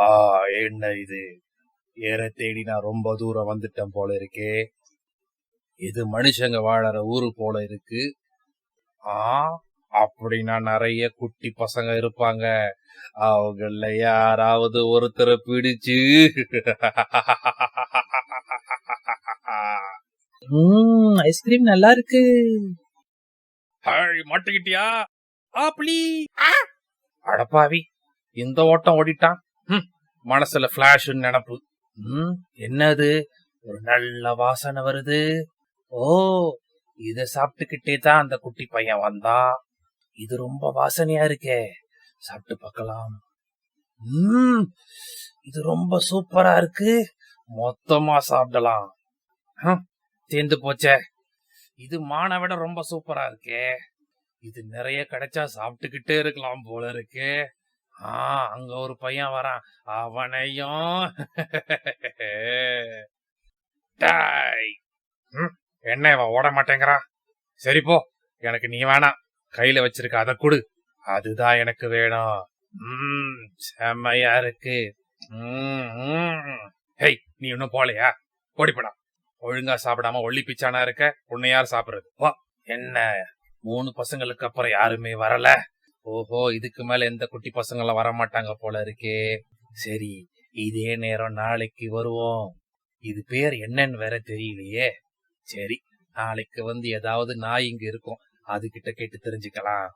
ஆ என்ன இது? ஏற தேடி நான் ரொம்ப தூரம் வந்துட்டேன் போல இருக்கே. இது மனுஷங்க வாழற ஊரு போல இருக்கு? ஆ அப்படின்னா நிறைய குட்டி பசங்க இருப்பாங்க. அவங்கள யாராவது ஒருத்தரை பிடிச்சு. ஐஸ்கிரீம் நல்லா இருக்கு மாட்டிக்கிட்டியா? ஆப்ளி அடப்பாவி. இந்த ஓட்டம் ஓடிட்டான். மனசுல பிளாஷ் நினப்பு. ம், என்னது? ஒரு நல்ல வாசனை வருது. ஓ இத சாப்பிட்டுக்கிட்டே தான் அந்த குட்டி பையன் வந்தான் இது ரொம்ப வாசனையா இருக்கே. சாப்பிட்டு பார்க்கலாம். ம், இது ரொம்ப சூப்பரா இருக்கு. மொத்தமா சாப்பிடலாம். ஹம், போச்சே. இது மானை விட ரொம்ப சூப்பரா இருக்கே. இது நிறைய கிடைச்சா சாப்பிட்டுக்கிட்டே இருக்கலாம் போல இருக்கு. ஆ அங்க ஒரு பையன் வரான். அவனையும் என்ன இவன் ஓட மாட்டேங்கிறான் சரி போ எனக்கு நீ வேணாம். கையில வச்சிருக்க அதை கொடு. அதுதான் எனக்கு வேணும். உம் செம்மையா இருக்கு. ஹெய் ஹேய் நீ இன்னும் போலையா ஓடிப்படா ஒழுங்கா சாப்பிடாம ஒள்ளி பிச்சானா இருக்க? உன்னை யார் சாப்பிடுறது? வா. என்ன? மூணு பசங்களுக்கு அப்புறம் யாருமே வரல. ஓஹோ இதுக்கு மேல எந்த குட்டி பசங்க வர மாட்டாங்க போல இருக்கே. சரி இதே நேரம் நாளைக்கு வருவோம். இது பேர் என்னன்னு வேற தெரியலையே. சரி நாளைக்கு வந்து ஏதாவது நாய் இங்க இருக்கும். அது கிட்ட கேட்டு தெரிஞ்சுக்கலாம்.